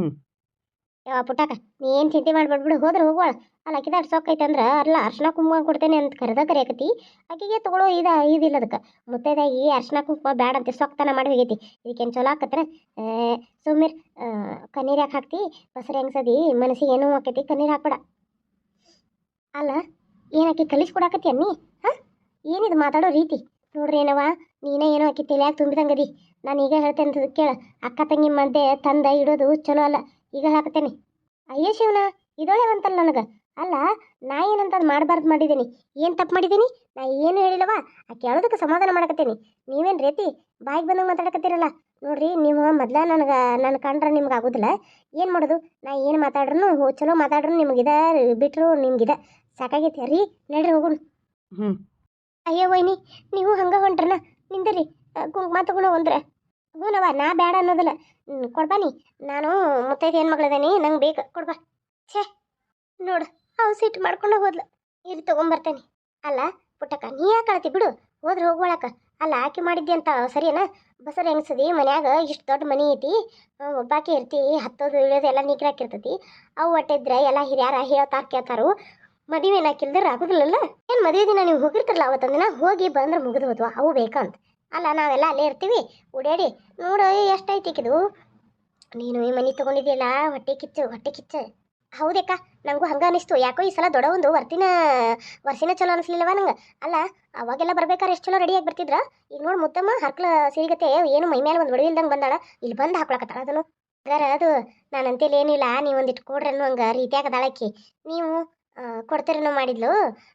ಯಾವ ಪುಟ್ಟಕ್ಕ ನೀ ಏನು ಚಿಂತೆ ಮಾಡ್ಬಿಡ್ಬಿಡು ಹೋದ್ರೆ ಹೋಗುವಳ. ಅಲ್ಲ ಸೊಕ್ಕ ಐತೆ ಅಂದ್ರೆ ಅಲ್ಲ ಅರ್ಶಿನ ಕುಂಕುಮ ಕೊಡ್ತೇನೆ ಅಂತ ಕರೆದ ಕರೆಯಕತಿ ಆಕಿಗೆ ತಗೊಳ್ಳೋ ಇದ ಇದಿಲ್ಲ ಅದಕ್ಕೆ ಮುತ್ತೈದಾಗಿ ಅರ್ಶಿನ ಕುಂಕುಮ ಬ್ಯಾಡ ಅಂತ ಸೊಕ್ತನ ಮಾಡಿ ಹೋಗೈತಿ. ಇದಕ್ಕೇನು ಚಲೋ ಆಕತ್ರ? ಸುಮ್ಮೀರ್ ಕಣ್ಣೀರು ಯಾಕೆ ಹಾಕ್ತಿ? ಬಸರಿ ಹೆಂಗ್ಸದಿ? ಮನಸ್ಸಿಗೆ ಏನೂ ಆಕೈತಿ, ಕಣ್ಣೀರು ಹಾಕ್ಬೇಡ. ಅಲ್ಲ ಏನಕ್ಕೆ ಕಲಿಸ್ಕೊಡಾಕತಿ ಅನ್ನಿ? ಹಾಂ? ಏನಿದು ಮಾತಾಡೋ ರೀತಿ? ನೋಡ್ರಿ ಏನವ ನೀನೇ ಏನೋ ಆಕಿ ತಲೆಯಾಗಿ ತುಂಬಿದಂಗದಿ. ನಾನು ಈಗ ಹೇಳ್ತೇನೆ ಕೇಳ. ಅಕ್ಕ ತಂಗಿ ಮಧ್ಯೆ ತಂದ ಇಡೋದು ಚಲೋ ಅಲ್ಲ. ಈಗ ಹಾಕ್ತೇನೆ ಅಯ್ಯೋ ಶಿವನ ಇದೊಳೆ ಅಂತಲ್ಲ ನನಗೆ. ಅಲ್ಲ ನಾ ಏನಂತ ಮಾಡಬಾರ್ದು ಮಾಡಿದ್ದೀನಿ ಏನು ತಪ್ಪು ಮಾಡಿದ್ದೀನಿ ನಾ ಏನು ಹೇಳಿಲ್ಲವ ಆ ಕೇಳೋದಕ್ಕೆ ಸಮಾಧಾನ ಮಾಡಕತ್ತೀನಿ. ನೀವೇನು ರೀತಿ ಬಾಯಿಗೆ ಬಂದಂಗೆ ಮಾತಾಡಕತ್ತೀರಲ್ಲ. ನೋಡ್ರಿ ನೀವು ಮೊದ್ಲ ನನಗೆ ನನ್ನ ಕಂಡ್ರೆ ನಿಮ್ಗೆ ಆಗೋದಿಲ್ಲ. ಏನು ಮಾಡೋದು? ನಾ ಏನು ಮಾತಾಡ್ರು ಚಲೋ ಮಾತಾಡ್ರು ನಿಮ್ಗಿದ ಬಿಟ್ಟರು ನಿಮ್ಗಿದ. ಸಾಕಾಗೈತಿ. ರೀ ನಡ್ರಿ ಹೋಗೋಣ. ಹ್ಞೂ ಅಯ್ಯೋ ವೈನಿ ನೀವು ಹಂಗೆ ಹೊಂಟ್ರನ. ನಿಂದಿರಿ. ಕುಂಕುಮ ತಗೊಂಡು ಒಂದ್ರೆ ಹ್ಞೂನವ್ವ ನಾ ಬೇಡ ಅನ್ನೋದಿಲ್ಲ ಕೊಡ್ಬಾ ಕೊಡ್ಬಾನಿ ನಾನು ಮುತ್ತೈದು ಹೆಣ್ಮಗಳದೇನಿ ನಂಗೆ ಬೇಕು. ಕೊಡ್ಬಾ ಛೇ, ನೋಡು ಅವು ಸಿಟ್ಟು ಮಾಡ್ಕೊಂಡು ಹೋದ್ಲು. ಇಲ್ಲಿ ತೊಗೊಂಬರ್ತೇನೆ. ಅಲ್ಲ, ಪುಟ್ಟಕ್ಕ, ನೀ ಯಾಕೆ ಕಳ್ತಿ ಬಿಡು, ಹೋದ್ರೆ ಹೋಗ್ಕೊಳಕ ಅಲ್ಲ, ಆಕೆ ಮಾಡಿದ್ದೆ ಅಂತ ಸರಿನಾ? ಬಸರ್ ಹೆಂಗ್ಸದಿ? ಮನ್ಯಾಗ ಇಷ್ಟು ದೊಡ್ಡ ಮನೆ ಐತಿ. ಒಬ್ಬಾಕೆ ಇರ್ತಿ, ಹತ್ತೋದು, ಇಳಿಯೋದು ಎಲ್ಲ ನೀಗ್ರಾಕಿರ್ತತಿ ಅವು ಒಟ್ಟಿದ್ರೆ ಎಲ್ಲ ಹಿರಿಯಾರ ಹೇಳ್ತಾ ಕೇಳ್ತಾರು. ಮದುವೆ ನಾಕಿಲ್ದ್ರೆ ಆಗುದಿಲ್ಲಲ್ಲ? ಏನು ಮದುವೆ ದಿನ ನೀವು ಹೋಗಿರ್ತಿರಲ್ಲ ಅವತ್ತೊಂದಿನ ದಿನ? ಹೋಗಿ ಬಂದ್ರೆ ಮುಗಿದು ಹೋದ್ವಾ? ಅವು ಬೇಕಂತ. ಅಲ್ಲ, ನಾವೆಲ್ಲ ಅಲ್ಲೇ ಇರ್ತೀವಿ. ಓಡಾಡಿ, ನೋಡು ಇದು ನೀನು ಈ ಮನೆ ತೊಗೊಂಡಿದ್ದೀಯಲ್ಲ ಹೊಟ್ಟೆ ಕಿಚ್ಚು ಹೊಟ್ಟೆ ಕಿಚ್ಚು. ಹೌದಕ್ಕ ನನಗೂ ಹಂಗೆ ಅನಿಸ್ತು. ಯಾಕೋ ಈ ಸಲ ದೊಡ್ಡ ಒಂದು ವರ್ತಿನ ವರ್ಷಿನ ಚಲೋ ಅನಿಸ್ಲಿಲ್ಲವ ನಂಗೆ. ಅಲ್ಲ, ಅವಾಗೆಲ್ಲ ಬರ್ಬೇಕಾದ್ರೆ ಎಷ್ಟು ಚಲೋ ರೆಡಿಯಾಗಿ ಬರ್ತಿದ್ರ? ಈಗ ನೋಡಿ, ಮುತ್ತಮ್ಮ ಹರ್ಕಲ ಸೀರಿಗತೆ ಏನು ಮೈ ಮೇಲೆ ಒಂದು ಹೊಡೆಯಿಲ್ದಂಗೆ ಬಂದಾಳ. ಇಲ್ಲಿ ಬಂದು ಹಾಕೊಳಕತ್ತಾಳ ಅದನ್ನು. ಅದರ ಅದು ನಾನು ಅಂತೇಳಿ ಏನಿಲ್ಲ ನೀವು ಒಂದಿಟ್ಟು ಕೊಡ್ರಿ ಅನ್ನೋ ಹಂಗೆ ರೀತಿಯಾಗ ನೀವು ಕೊಡ್ತೀರೇನೋ ಮಾಡಿದ್ಲು.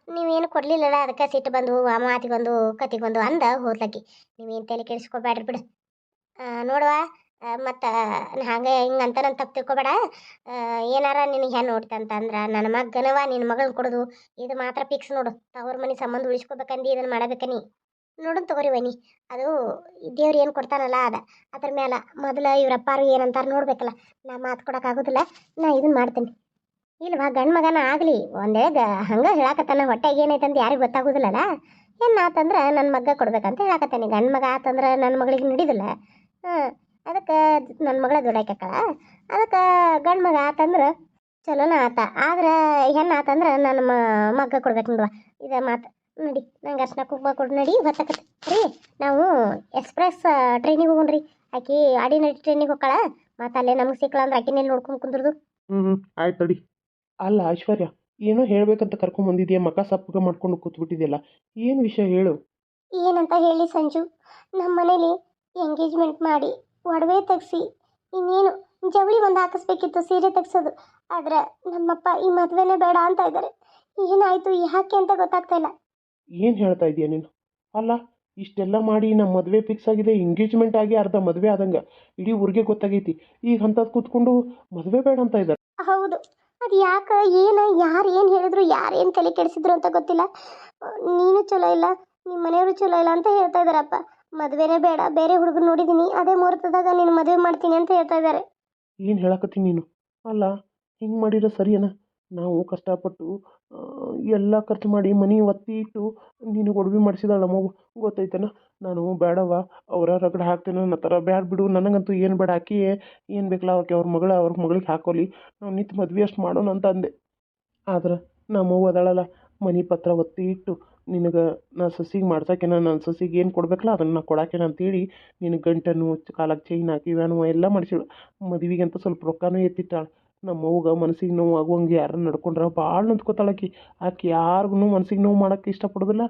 ನೀವೇನು ಕೊಡಲಿಲ್ಲಲ್ಲ ಅದಕ್ಕೆ ಸಿಟ್ಟು ಬಂದು, ಆ ಮಾತಿಗೊಂದು ಕತಿಗೊಂದು ಅಂದ ಹೋದ್ಲಕ್ಕಿ. ನೀವೇನು ತಲೆ ಕೆಡಿಸ್ಕೊಬೇಡ್ರಿ ಬಿಡು. ನೋಡುವ ಮತ್ತು, ಹಾಗೆ ಹಿಂಗೆ ಅಂತ ನಾನು ತಪ್ಪು ತಿಳ್ಕೊಬೇಡ. ಏನಾರ ನಿನಗೆ ಹೆಣ್ಣು ನೋಡ್ತಂತಂದ್ರೆ, ನನ್ನ ಮಗನವ ನಿನ್ನ ಮಗಳನ್ನ ಕೊಡೋದು, ಇದು ಮಾತ್ರ ಫಿಕ್ಸ್ ನೋಡು. ತವ್ರ ಮನೆ ಸಂಬಂಧ ಉಳಿಸ್ಕೋಬೇಕಂದು ಇದನ್ನು ಮಾಡಬೇಕನಿ ನೋಡೋಣ ತಗೋರಿ ಬನ್ನಿ ಅದು, ದೇವ್ರು ಏನು ಕೊಡ್ತಾನಲ್ಲ ಅದ. ಅದ್ರ ಮೇಲೆ ಮೊದಲು ಇವ್ರಪ್ಪಾರು ಏನಂತಾರೆ ನೋಡ್ಬೇಕಲ್ಲ. ನಾ ಮಾತು ಕೊಡೋಕ್ಕಾಗೋದಿಲ್ಲ ನಾ ಇದನ್ನು ಮಾಡ್ತೀನಿ. ಇಲ್ವಾ, ಗಂಡು ಮಗನ ಆಗಲಿ, ಒಂದೇ ಗ, ಹಂಗೆ ಹೇಳಾಕತ್ತಾನ, ಹೊಟ್ಟೆಗೆ ಏನೈತೆ ಅಂತ ಯಾರಿಗೆ ಗೊತ್ತಾಗೋದಿಲ್ಲಲ್ಲ ಹೆಣ್ಣು ಆತಂದ್ರೆ ನನ್ನ ಮಗ ಕೊಡ್ಬೇಕಂತ ಹೇಳಾಕತ್ತಾನೆ. ಗಂಡು ಮಗ ಆತಂದ್ರೆ ನನ್ನ ಮಗಳಿಗೆ ನಡೀದಿಲ್ಲ. ಹಾಂ, ಅದಕ್ಕೆ ನನ್ನ ಮಗಳ ದುಡಾಕ್ಯಾಕಳ ಅದಕ್ಕೆ ಗಂಡು ಮಗ ಆತಂದ್ರೆ ಚಲೋನ ಆತ. ಆದ್ರೆ ಹೆಣ್ಣು ಆತಂದ್ರೆ ನನ್ನ ಮಗ್ಗ ಕೊಡ್ಬೇಕು ನೋಡುವ. ಇದು ಮಾತು ನಡಿ, ನಂಗೆ ಅರ್ಶನ ಕುಂಕುಮ ಕೊಡು, ನಡಿ ಹೊತ್ತಕತ್ತೆ ರೀ, ನಾವು ಎಕ್ಸ್ಪ್ರೆಸ್ ಟ್ರೈನಿಗೆ ಹೋಗೋಣ್ರಿ. ಆಕಿ ನಡಿ ಟ್ರೈನಿಗೆ ಹೋಗ್ಕಳ ಮತ್ತು ಅಲ್ಲೇ ನಮಗೆ ಸಿಕ್ಕಲ್ಲ ಅಂದ್ರೆ ಆಕಿನಲ್ಲಿ ನೋಡ್ಕೊಂಡು ಕುಂದ್ರದು. ಹ್ಞೂ ಆಯ್ತು ತಡಿ. ಅಲ್ಲ ಐಶ್ವರ್ಯ ಏನೋ ಹೇಳ್ಬೇಕಂತ ಕರ್ಕೊಂಬಂದಿದೆಯಾ ಮಕ ಸಪ್ಪಗ ಮಾಡ್ಕೊಂಡು ಕೂತ್ಬಿಟ್ಟಿದೆಯಲ್ಲ ಏನು ವಿಷಯ ಹೇಳು? ಏನಂತ ಹೇಳಿ ಸಂಜು ನಮ್ಮ ಮನೇಲಿ ಎಂಗೇಜ್ಮೆಂಟ್ ಮಾಡಿ ಒಡವೆ ತೆಗ್ಸಿ ಇನ್ನೇನು ಜವಳಿ ಒಂದು ಹಾಕಿಸ್ಬೇಕಿತ್ತು ಸೀರೆ ತೆಗ್ಸೋದು. ಆದ್ರೆ ನಮ್ಮಪ್ಪ ಈ ಮದುವೆನೇ ಬೇಡ ಅಂತ ಇದ್ದಾರೆ ಏನಾಯ್ತು ಯಾಕೆ ಅಂತ ಗೊತ್ತಾಗ್ತಾ ಇಲ್ಲ. ಏನು ಹೇಳ್ತಾ ಇದೀಯ ನೀನು? ಅಲ್ಲ ಇಷ್ಟೆಲ್ಲ ಮಾಡಿ ನಮ್ಮ ಮದುವೆ ಫಿಕ್ಸ್ ಆಗಿದೆ ಎಂಗೇಜ್ಮೆಂಟ್ ಆಗಿ ಅರ್ಧ ಮದುವೆ ಆದಂಗೆ ಇಡೀ ಊರಿಗೆ ಗೊತ್ತಾಗೈತಿ. ಈಗ ಅಂಥದ್ದು ಕೂತ್ಕೊಂಡು ಮದುವೆ ಬೇಡ ಅಂತ ಇದ್ದಾರೆ ಹೌದು ಅದು ಯಾಕೆ, ಏನು, ಯಾರು ಏನು ಹೇಳಿದ್ರು, ಯಾರು ಏನು ತಲೆ ಕೆಡಿಸಿದ್ರು ಅಂತ ಗೊತ್ತಿಲ್ಲ. ನೀನು ಚಲೋ ಇಲ್ಲ ನಿಮ್ಮ ಮನೆಯವರು ಚಲೋ ಇಲ್ಲ ಅಂತ ಹೇಳ್ತಾ ಇದ್ದಾರಪ್ಪ ಮದುವೆನೇ ಬೇಡ, ಬೇರೆ ಹುಡುಗರು ನೋಡಿದ್ದೀನಿ ಅದೇ ಮುಹೂರ್ತದಾಗ ನೀನು ಮದುವೆ ಮಾಡ್ತೀನಿ ಅಂತ ಹೇಳ್ತಾ ಇದ್ದಾರೆ ಏನು ಹೇಳಕತ್ತೀನಿ ನೀನು? ಅಲ್ಲ, ಹಿಂಗೆ ಮಾಡಿದ್ರೆ ಸರಿಯೇನ? ನಾವು ಕಷ್ಟಪಟ್ಟು ಎಲ್ಲ ಖರ್ಚು ಮಾಡಿ ಮನೆ ಒತ್ತಿ ಇಟ್ಟು ನಿನಗೆ ಒಡವೆ ಮಾಡಿಸಿದಾಳೆ ಮಗು ಗೊತ್ತೈತೇನ ನಾನು ಬೇಡವ್ವ, ಅವರ ರಗಡ ಹಾಕ್ತೇನೆ, ನನ್ನ ಥರ ಬ್ಯಾಡ ಬಿಡು, ನನಗಂತೂ ಏನು ಬೇಡ ಆಕಿ ಏನು ಬೇಕಲ್ಲ ಆಕೆ ಅವ್ರ ಮಗಳ, ಅವ್ರ ಮಗಳಿಗೆ ಹಾಕೋಲಿ, ನಾವು ನಿಂತು ಮದ್ವೆ ಅಷ್ಟು ಮಾಡೋಣ ಅಂತ ಅಂದೆ. ಆದ್ರೆ ನಮ್ಮವ್ವ ಅದಾಳಲ್ಲ, ಮನೆ ಪತ್ರ ಒತ್ತಿ ಇಟ್ಟು, ನಿನಗೆ ನಾ ಸಸಿಗೆ ಮಾಡ್ಸಾಕೇನ, ನನ್ನ ಸಸಿಗೆ ಏನು ಕೊಡ್ಬೇಕಲ್ಲ, ಅದನ್ನು ನಾ ಕೊಡಾಕೇನ ಅಂತೇಳಿ ನಿನಗೆ ಗಂಟನ್ನು ಕಾಲಕ್ಕೆ ಚೈನ್ ಹಾಕಿ ವ್ಯಾನು ಎಲ್ಲ ಮಾಡಿಸಿಳು. ಮದುವೆಗೆ ಅಂತ ಸ್ವಲ್ಪ ರೊಕ್ಕನೂ ಎತ್ತಿಟ್ಟಾಳ. ನಮ್ಮ ಅವ್ಗ ಮನಸ್ಸಿಗೆ ನೋವು ಆಗುವಂಗೆ ಯಾರು ನಡ್ಕೊಂಡ್ರೆ ಭಾಳ ನೊಂದ್ಕೊತಾಳ ಆಕಿ. ಯಾರಿಗೂ ಮನ್ಸಿಗೆ ನೋವು ಮಾಡೋಕ್ಕೆ ಇಷ್ಟಪಡೋದಿಲ್ಲ.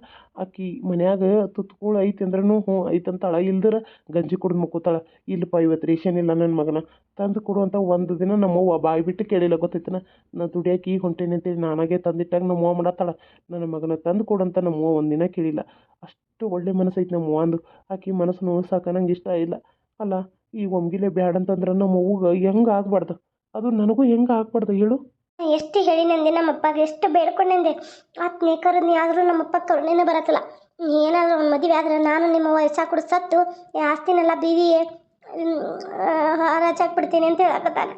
ಆಕಿ ಮನ್ಯಾಗ ತುತ್ಗಳು ಐತಿ ಅಂದ್ರೂ ಹ್ಞೂ ಐತಂತಾಳ. ಇಲ್ದಿರ ಗಂಜಿ ಕುಡ್ದು ಮುಕ್ಕೋತಾಳ. ಇಲ್ಲಪ್ಪ ಇವತ್ತು ರೇಷನ್ ಇಲ್ಲ ನನ್ನ ಮಗನ. ತಂದು ಕೊಡು ಅಂತ ಒಂದು ದಿನ ನಮ್ಮವ್ವ ಬಾಯಿ ಬಿಟ್ಟು ಕೇಳಿಲ್ಲ ಗೊತ್ತೈತನ. ನಾ ದುಡಿಯಾಕೆ ಈಗ ಹೊಂಟೇನೆ ಅಂತೇಳಿ ನಾನಾಗೆ ತಂದಿಟ್ಟಾಗ ನಮ್ಮವ್ವ ಮಾಡತ್ತಾಳ. ನನ್ನ ಮಗನ ತಂದು ಕೊಡು ಅಂತ ನಮ್ಮವ್ವ ದಿನ ಕೇಳಿಲ್ಲ. ಅಷ್ಟು ಒಳ್ಳೆ ಮನಸ್ಸೈತೆ ನಮ್ಮ ಅಂದು ಆಕಿ ಮನಸ್ಸು ನೋವ್ಸಾಕ ನಂಗೆ ಇಷ್ಟ ಇಲ್ಲ. ಅಲ್ಲ, ಈ ಒಮ್ಗಿಲೆ ಬ್ಯಾಡ ಅಂತಂದ್ರೆ ನಮ್ಮ ಅವ್ವಗೆ ಹೆಂಗೆ ಆಗ್ಬಾರ್ದು? ಅದು ನನಗೂ ಹೆಂಗೆ ಆಗ್ಬಾರ್ದು ಹೇಳು. ಎಷ್ಟು ಹೇಳಿ ನಂದೆ ನಮ್ಮಪ್ಪಗೆ ಎಷ್ಟು ಬೇಡ್ಕೊಂಡೆ ಆತ್ನೇ ಕರದ್ನಿ ಆದರೂ ನಮ್ಮಪ್ಪ ಕರುಣೆನೇ ಬರತ್ತಲ್ಲ. ಏನಾದರೂ ಒಂದು ಮದುವೆ ಆದ್ರೆ ನಾನು ನಿಮ್ಮ ವಯಸ್ಸಾಗ ಕೂಡ ಸತ್ತು ಆಸ್ತಿನೆಲ್ಲ ಬೀದಿ ಹಾರಾಚಾಕ್ಬಿಡ್ತೀನಿ ಅಂತ ಹೇಳಕತ್ತಾನೆ.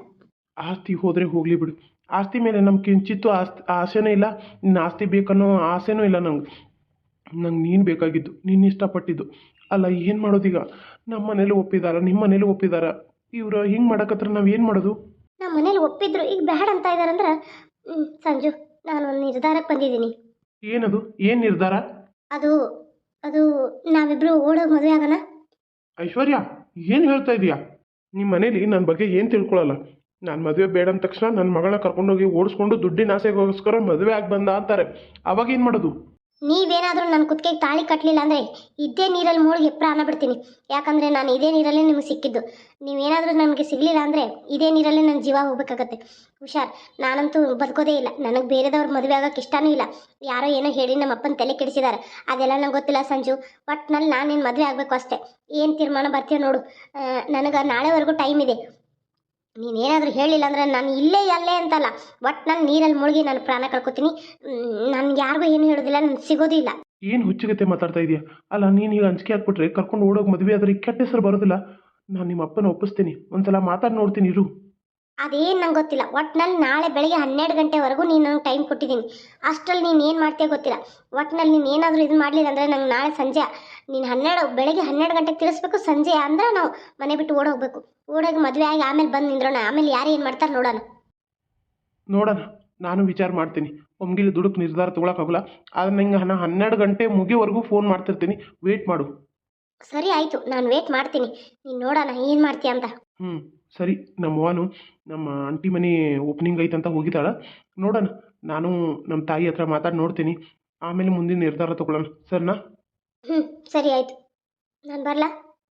ಆಸ್ತಿ ಹೋದರೆ ಹೋಗಲಿ ಬಿಡು. ಆಸ್ತಿ ಮೇಲೆ ನಮ್ಗೆ ಕಿಂಚಿತ್ತು ಆಸ್ತಿ ಆಸೆನೂ ಇಲ್ಲ. ನಿನ್ನ ಆಸ್ತಿ ಬೇಕನ್ನೋ ಆಸೆನೂ ಇಲ್ಲ ನಂಗೆ. ನಂಗೆ ನೀನು ಬೇಕಾಗಿದ್ದು ನೀನು ಇಷ್ಟಪಟ್ಟಿದ್ದು. ಅಲ್ಲ ಏನು ಮಾಡೋದೀಗ? ನಮ್ಮ ಮನೇಲಿ ಒಪ್ಪಿದಾರ ನಿಮ್ಮ ಮನೇಲಿ ಒಪ್ಪಿದಾರ. ಇವರು ಹಿಂಗೆ ಮಾಡಕತ್ರ ನಾವು ಏನು ಮಾಡೋದು? ನಮ್ಮ ಮನೇಲಿ ಒಪ್ಪಿದ್ರು ಈಗ ಬ್ಯಾಡ ಅಂತ ಇದಾರಂದ್ರೆ ಸಂಜು ನಾನು ಒಂದು ನಿರ್ಧಾರಕ್ಕೆ ಬಂದಿದ್ದೀನಿ. ಏನದು? ಏನು ನಿರ್ಧಾರ? ಅದು ಅದು ನಾವಿಬ್ರು ಓಡೋಗಿ ಮದುವೆ ಆಗೋಣ. ಐಶ್ವರ್ಯ ಏನು ಹೇಳ್ತಾ ಇದೀಯಾ? ನಿಮ್ಮ ಮನೇಲಿ ನನ್ನ ಬಗ್ಗೆ ಏನು ತಿಳ್ಕೊಳ್ಳಲ್ಲ ನಾನು ಮದುವೆ ಬೇಡ ಅಂದ ತಕ್ಷಣ ನನ್ನ ಮಗಳನ್ನ ಕರ್ಕೊಂಡೋಗಿ ಓಡಿಸ್ಕೊಂಡು ದುಡ್ಡಿನ ಆಸೆಗೋಸ್ಕರ ಮದುವೆ ಆಗಿ ಬಂದ ಅಂತಾರೆ. ಅವಾಗ ಏನು ಮಾಡೋದು? ನೀವೇನಾದರೂ ನನ್ನ ಕುತ್ತಿಗೆಗೆ ತಾಳಿ ಕಟ್ಟಲಿಲ್ಲ ಅಂದರೆ ಇದೇ ನೀರಲ್ಲಿ ಮುಳುಗಿ ಪ್ರಾಣ ಬಿಡ್ತೀನಿ. ಯಾಕಂದರೆ ನಾನು ಇದೇ ನೀರಲ್ಲೇ ನಿಮಗೆ ಸಿಕ್ಕಿದ್ದು. ನೀವೇನಾದರೂ ನನಗೆ ಸಿಗಲಿಲ್ಲ ಅಂದರೆ ಇದೇ ನೀರಲ್ಲೇ ನನ್ನ ಜೀವ ಹೋಗ್ಬೇಕಾಗತ್ತೆ. ಹುಷಾರ್, ನಾನಂತೂ ಬದುಕೋದೇ ಇಲ್ಲ. ನನಗೆ ಬೇರೆದವ್ರ ಮದುವೆ ಆಗೋಕ್ಕೆ ಇಷ್ಟನೂ ಇಲ್ಲ. ಯಾರೋ ಏನೋ ಹೇಳಿ ನಮ್ಮ ಅಪ್ಪನ ತಲೆ ಕೆಡಿಸಿದ್ದಾರೆ ಅದೆಲ್ಲ ನಂಗೆ ಗೊತ್ತಿಲ್ಲ ಸಂಜು. ಒಟ್ನಲ್ಲಿ ನಾನೇನು ಮದುವೆ ಆಗಬೇಕು ಅಷ್ಟೇ. ಏನು ತೀರ್ಮಾನ ಬರ್ತೀಯ ನೋಡು. ನನಗೆ ನಾಳೆವರೆಗೂ ಟೈಮ್ ಇದೆ. ನೀನೇನಾದರೂ ಹೇಳಿಲ್ಲ ಅಂದ್ರೆ ನಾನು ಇಲ್ಲೇ ಅಲ್ಲೇ ಅಂತಲ್ಲ. ಒಟ್ನಲ್ಲಿ ನೀರಲ್ಲಿ ಮುಳುಗಿ ನಾನು ಪ್ರಾಣ ಕಳ್ಕೊತೀನಿ. ನನಗೆ ಯಾರಿಗೂ ಏನು ಹೇಳೋದಿಲ್ಲ ನನ್ಗೆ ಸಿಗೋದಿಲ್ಲ ಏನು ಹುಚ್ಚುಗತೆ ಮಾತಾಡ್ತಾ ಇದೆಯಾ? ಅಲ್ಲ ನೀನು ಈಗ ಅಂಜಿಕೆ ಹಾಕ್ಬಿಟ್ರೆ ಕರ್ಕೊಂಡು ಓಡೋಗಿ ಮದುವೆ ಆದ್ರೆ ಕೆಟ್ಟ ಹೆಸರು ಬರೋದಿಲ್ಲ. ನಾನು ನಿಮ್ಮ ಅಪ್ಪನ ಒಪ್ಪಿಸ್ತೀನಿ. ಒಂದ್ಸಲ ಮಾತಾಡಿ ನೋಡ್ತೀನಿ ಇರು. ಅದೇನು ನಂಗೆ ಗೊತ್ತಿಲ್ಲ. ಒಟ್ನಲ್ಲಿ ನಾಳೆ ಬೆಳಗ್ಗೆ ಹನ್ನೆರಡು ಗಂಟೆವರೆಗೂ ನೀನು ನಂಗೆ ಟೈಮ್ ಕೊಟ್ಟಿದ್ದೀನಿ. ಅಷ್ಟರಲ್ಲಿ ನೀನು ಏನು ಮಾಡ್ತೀಯ ಗೊತ್ತಿಲ್ಲ. ಒಟ್ನಲ್ಲಿ ನೀನು ಏನಾದರೂ ಇದು ಮಾಡಲಿಲ್ಲ ಅಂದರೆ ನಂಗೆ ನಾಳೆ ಸಂಜೆ ನೀನು ಹನ್ನೆರಡು ಬೆಳಗ್ಗೆ ಹನ್ನೆರಡು ಗಂಟೆಗೆ ತಿಳಿಸ್ಬೇಕು ಸಂಜೆ ಅಂದ್ರೆ ನಾವು ಮನೆ ಬಿಟ್ಟು ಓಡೋಗ್ಬೇಕು. ಓಡೋಗಿ ಮದುವೆ ಆಗಿ ಆಮೇಲೆ ಬಂದು ನಿಂದ್ರೋಣ. ಆಮೇಲೆ ಯಾರು ಏನು ಮಾಡ್ತಾರೆ ನೋಡೋಣ. ನೋಡೋಣ. ನಾನು ವಿಚಾರ ಮಾಡ್ತೀನಿ. ಒಮ್ಗಿಲಿ ದುಡುಕ್ ನಿರ್ಧಾರ ತೊಗೊಳಕ್ಕಾಗಲ್ಲ ಆದ್ರೆ ನಂಗೆ ನಾನು ಹನ್ನೆರಡು ಗಂಟೆ ಮುಗಿಯೋವರೆಗೂ ಫೋನ್ ಮಾಡ್ತಿರ್ತೀನಿ. ವೇಟ್ ಮಾಡು. ಸರಿ ಆಯಿತು. ನಾನು ವೇಟ್ ಮಾಡ್ತೀನಿ. ನೀನು ನೋಡೋಣ. ಏನು ಮಾಡ್ತೀಯ ಅಂತ. ಹ್ಞೂ ಸರಿ. ನಮ್ಮ ಅವ್ವನು ನಮ್ಮ ಆಂಟಿ ಮನೆ ಓಪನಿಂಗ್ ಐತಂತ ಹೋಗಿದ್ದಾಳೆ. ನೋಡೋಣ. ನಾನು ನಮ್ಮ ತಾಯಿ ಹತ್ರ ಮಾತಾಡಿ ನೋಡ್ತೀನಿ. ಆಮೇಲೆ ಮುಂದಿನ ನಿರ್ಧಾರ ತೊಗೊಳ್ಳೋಣ. ಸರ್ನಾ? ಹ್ಞೂ ಸರಿ ಆಯ್ತು. ನಾನು ಬರಲಾ?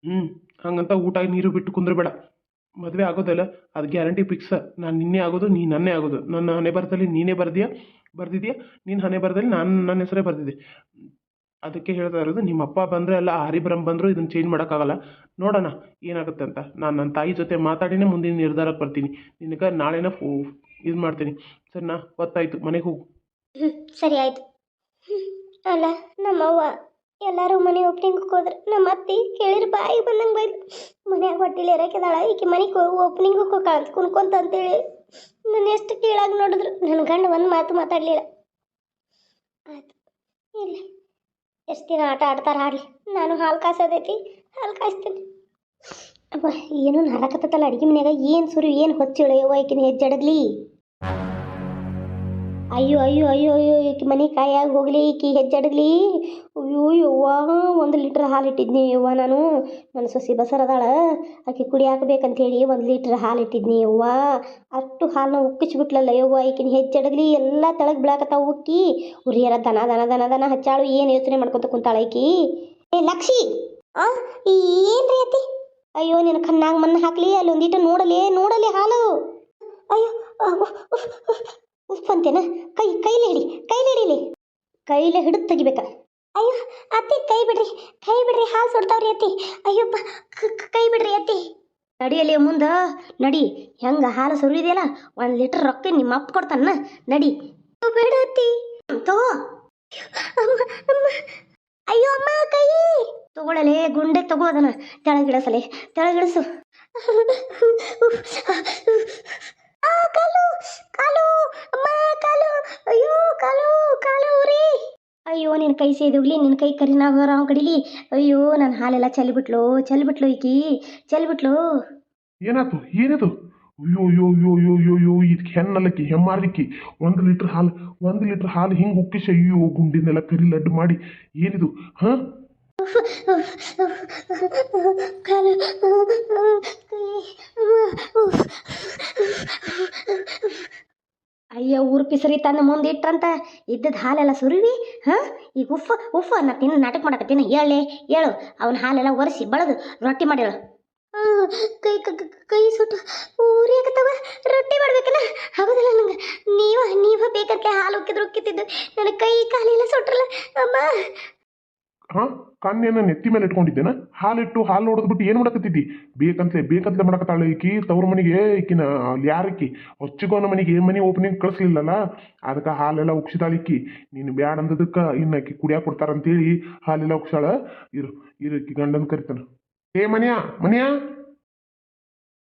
ಹ್ಮ್ ಹಂಗಂತ ಊಟ ನೀರು ಬಿಟ್ಟು ಕುಂದ್ರಬೇಡ. ಮದುವೆ ಆಗೋದಲ್ಲ ಅದು ಗ್ಯಾರಂಟಿ ಫಿಕ್ಸ್ ನಾನು ನಿನ್ನೆ ಆಗೋದು ನೀ ನನ್ನೇ ಆಗೋದು. ನನ್ನ ಹಣೆ ಬರದಲ್ಲಿ ನೀನೇ ಬರ್ದೀಯ? ಬರ್ದಿದ್ಯಾ? ನಿನ್ನ ಹಣೆ ಬರದಲ್ಲಿ ನಾನು ನನ್ನ ಹೆಸರೇ ಬರ್ದಿದ್ದೆ. ಅದಕ್ಕೆ ಹೇಳ್ತಾ ಇರೋದು ನಿಮ್ಮ ಅಪ್ಪ ಬಂದರೆ ಅಲ್ಲ ಹರಿಬ್ರಹ್ಮ ಬಂದರೂ ಇದನ್ನು ಚೇಂಜ್ ಮಾಡೋಕ್ಕಾಗಲ್ಲ. ನೋಡೋಣ ಏನಾಗುತ್ತೆ ಅಂತ. ನಾನು ನನ್ನ ತಾಯಿ ಜೊತೆ ಮಾತಾಡಿನೇ ಮುಂದಿನ ನಿರ್ಧಾರಕ್ಕೆ ಬರ್ತೀನಿ. ನಿನಗೆ ನಾಳೆನ ಫೋ ಇದು ಮಾಡ್ತೀನಿ. ಸರಿನಾ? ಗೊತ್ತಾಯ್ತು ಮನೆಗೆ ಹೋಗು. ಹ್ಞೂ ಸರಿ ಆಯಿತು. ಅಲ್ಲ ನಮ್ಮವ್ವ ಎಲ್ಲರೂ ಮನೆ ಓಪನಿಂಗ್ ಹೋದ್ರೆ. ನಮ್ಮ ಅತ್ತಿ ಕೇಳಿರ ಬಾಯಿ ಬಂದಂಗೆ ಬೈದು ಮನ್ಯಾಗ ಹೊಟ್ಟಿಲಿ ಇರಕಿದಾಳ ಈಕೆ ಮನೆಗೆ ಹೋಗಿ ಓಪನಿಂಗ್ ಹೋಗ್ಬೇಕ ಕುಣ್ಕೊಂತ ಅಂತೇಳಿ ನಾನು ಎಷ್ಟು ಕೀಳಾಗಿ ನೋಡಿದ್ರು. ನನ್ನ ಗಂಡ ಒಂದು ಮಾತು ಮಾತಾಡಲಿಲ್ಲ. ಆಯ್ತು ಇಲ್ಲಿ ಎಷ್ಟು ದಿನ ಆಟ ಆಡ್ತಾರೆ ಆಡಲಿ ನಾನು ಹಾಲು ಕಾಸೋದೈತಿ, ಹಾಲು ಕಾಯಿಸ್ತೀನಿ. ಅಪ್ಪ ಏನೋ ನಾಡಕತ್ತಲ್ಲ ಅಡುಗೆ ಮನ್ಯಾಗ, ಏನು ಸುರು, ಏನು ಹೊಚ್ಚಿಳು ಯವ್ವ ಈಕಿನ ಹೆಜ್ಜಡಗ್ಲಿ ಅಯ್ಯೋ ಅಯ್ಯೋ ಅಯ್ಯೋ ಅಯ್ಯೋ ಈಕಿ ಮನೆ ಕಾಯಾಗ ಹೋಗ್ಲಿ ಈಕಿ ಹೆಜ್ಜಡಗ್ಲಿ ಅಯ್ಯೋ, ಯವ್ವ, ಒಂದು ಲೀಟ್ರ್ ಹಾಲು ಇಟ್ಟಿದ್ನಿ, ಯವ್ವ ನಾನು. ನನ್ನ ಸೊಸಿ ಬಸರದಾಳ, ಆಕೆ ಕುಡಿ ಹೇಳಿ ಒಂದು ಲೀಟ್ರ್ ಹಾಲು ಇಟ್ಟಿದ್ನಿ, ಯವ್ವ. ಅಷ್ಟು ಹಾಲನ್ನ ಉಕ್ಕಿಸ್ಬಿಟ್ಲಲ್ಲ, ಯವ್ವ, ಈಕಿನ ಹೆಜ್ಜಡಗ್ಲಿ ಎಲ್ಲ ತೆಳಗೆ ಬೀಳಾಕತ್ತಾವ ಉಕ್ಕಿ. ಉರಿಯರ ದನ ದನ ದನ ದನ ಹಚ್ಚಾಳು, ಏನು ಯೋಚನೆ ಮಾಡ್ಕೊತ ಕುಂತಾಳ ಈಕಿ. ಏ, ಲಕ್ಷಿ! ಆ, ಏನ್ರಿ ಅತಿ ಅಯ್ಯೋ ನಿನ್ನ ಕಣ್ಣಾಗ ಮಣ್ಣು ಹಾಕ್ಲಿ ಅಲ್ಲಿ ಒಂದಿಟ್ಟು ನೋಡಲಿ ನೋಡಲಿ ಹಾಲು. ಅಯ್ಯೋ ಉಫ್ ಅಂತೇನ? ಕೈ, ಕೈಲಿ ಹಿಡಿ ಕೈಲಿ ಹಿಡಿಲಿ ಕೈಲೇ ಹಿಡಿದು ತೆಗಿಬೇಕ? ಅಯ್ಯೋ, ಅತ್ತಿ, ಕೈ ಬಿಡ್ರಿ ಕೈ ಬಿಡ್ರಿ, ಹಾಲು ಸುಡ್ತಾವ್ರಿ ಅತ್ತಿ. ಅಯ್ಯಪ್ಪ, ಕ- ಬಿಡ್ರಿ ಅತ್ತಿ. ನಡಿಯಲ್ಲಿ ಮುಂದ, ನಡಿ. ಹೆಂಗ ಹಾಲು ಸುರಿದೆಯಲ್ಲ ಒಂದು ಲೀಟರ್ ರೊಕ್ಕ ನಿಮ್ಮ ಅಪ್ಪ ಕೊಡ್ತಾನ, ನಡಿ. ಬೇಡ ಅತ್ತಿ. ತಗೋ. ಅಯ್ಯೋ, ಅಮ್ಮ, ಕೈ. ತಗೊಳ್ಳಲೆ ಗುಂಡೆ ತಗೋ ಅದನ್ನ. ತೆಳಗಿಡಸಲೆ ತೆಳಗಿಳಿಸು ಆ, ಅಮ್ಮ ಅಯ್ಯೋ ಕಾಲು ಕಾಲು ರೀ. ಅಯ್ಯೋ ನಿನ್ನ ಕೈ ಸೇದೋಗ್ಲಿ ನಿನ್ನ ಕೈ ಕರಿನಾಗ ರಾವ್ ಕಡಿಲಿ. ಅಯ್ಯೋ ನನ್ನ ಹಾಲೆಲ್ಲ ಚೆಲ್ಬಿಟ್ಲು ಚೆಲ್ಬಿಟ್ಲು ಈಕಿ ಚೆಲ್ಬಿಟ್ಲು. ಏನಾಯ್ತು ಏನಿದು? ಅಯ್ಯೋ ಅಯ್ಯೋ ಅಯ್ಯೋ ಅಯ್ಯೋ ಅಯ್ಯೋ ಅಯ್ಯೋ ಇದಕ್ಕೆ ಹೆಣ್ಣಲ್ಲಕ್ಕಿ ಹೆಮ್ಮಾರ್ಲಿಕ್ಕಿ ಒಂದು ಲೀಟ್ರ್ ಹಾಲು ಒಂದು ಲೀಟ್ರ್ ಹಾಲು ಹಿಂಗೆ ಉಕ್ಕಿಸಿ ಅಯ್ಯೋ ಗುಂಡಿನೆಲ್ಲ ಕರಿ ಲಡ್ಡು ಮಾಡಿ. ಏನಿದು ಹಾಂ? ಅಯ್ಯೋ, ಊರು ಪಿಸರಿ ತಂದು ಮುಂದೆ ಇಟ್ರಂತ? ಇದ್ದದ ಹಾಲೆಲ್ಲ ಸುರಿವಿ, ಹಾಂ? ಈಗ ಉಫ್ ಉಫ್ ನಾ ತಿನ್ನ ನಾಟಕ ಮಾಡಕತ್ತೀನಿ ಹೇಳೇ ಹೇಳು. ಅವನ ಹಾಲೆಲ್ಲ ಒರೆಸಿ ಬಳದು ರೊಟ್ಟಿ ಮಾಡಿ ಕೈ, ಕ- ಸುಟ್ಟು ಊರಿಯಾಗತ್ತವ ರೊಟ್ಟಿ ಮಾಡ್ಬೇಕನ? ಹೌದಲ್ಲ ನಂಗೆ. ನೀವ ನೀವ ಬೇಕಂತ ಹಾಲು ಉಕ್ಕಿದ್ರು ಉಕ್ಕಿತ್ತಿದ್ದು. ನನ್ನ ಕೈ, ಕಾಲೆಲ್ಲ ಸುಟ್ರಲ್ಲ. ಅಮ್ಮ ಹಾಂ ಕಾನ್ಯನ ನೆತ್ತಿ ಮೇಲೆ ಇಟ್ಕೊಂಡಿದ್ದೇನ. ಹಾಲಿಟ್ಟು ಹಾಲು ನೋಡಿದ್ಬಿಟ್ಟು ಏನು ಮಾಡಕತ್ತಿದ್ದಿ? ಬೇಕಂತಲೇ ಬೇಕಂತಲೇ ಮಾಡಕತ್ತಾಳೆ ಈಕಿ, ತವ್ರ ಮನೆಗೆ, ಈಕಿನ, ಅಲ್ಲಿ ಯಾರಕ್ಕಿ ಹೊಚ್ಚಿಗೋನ ಮನೆಗೆ ಮನೆ ಓಪನಿಂಗ್ ಕಳಿಸ್ಲಿಲ್ಲಲ್ಲ? ಅದಕ್ಕೆ ಹಾಲೆಲ್ಲ ಉಕ್ಸಿದಾಳ ಇಕ್ಕಿ ನೀನು ಬ್ಯಾಡ ಅಂದದಕ್ಕೆ ಇನ್ನು ಆಕಿ ಕುಡಿಯಾಕ ಕೊಡ್ತಾರಂತೇಳಿ ಹಾಲೆಲ್ಲ ಉಕ್ಸಾಳ ಇರು ಇರು ಈಕಿ ಗಂಡನ ಕರಿತಾನ. ಏ ಮನೆಯ, ಮನ್ಯಾ?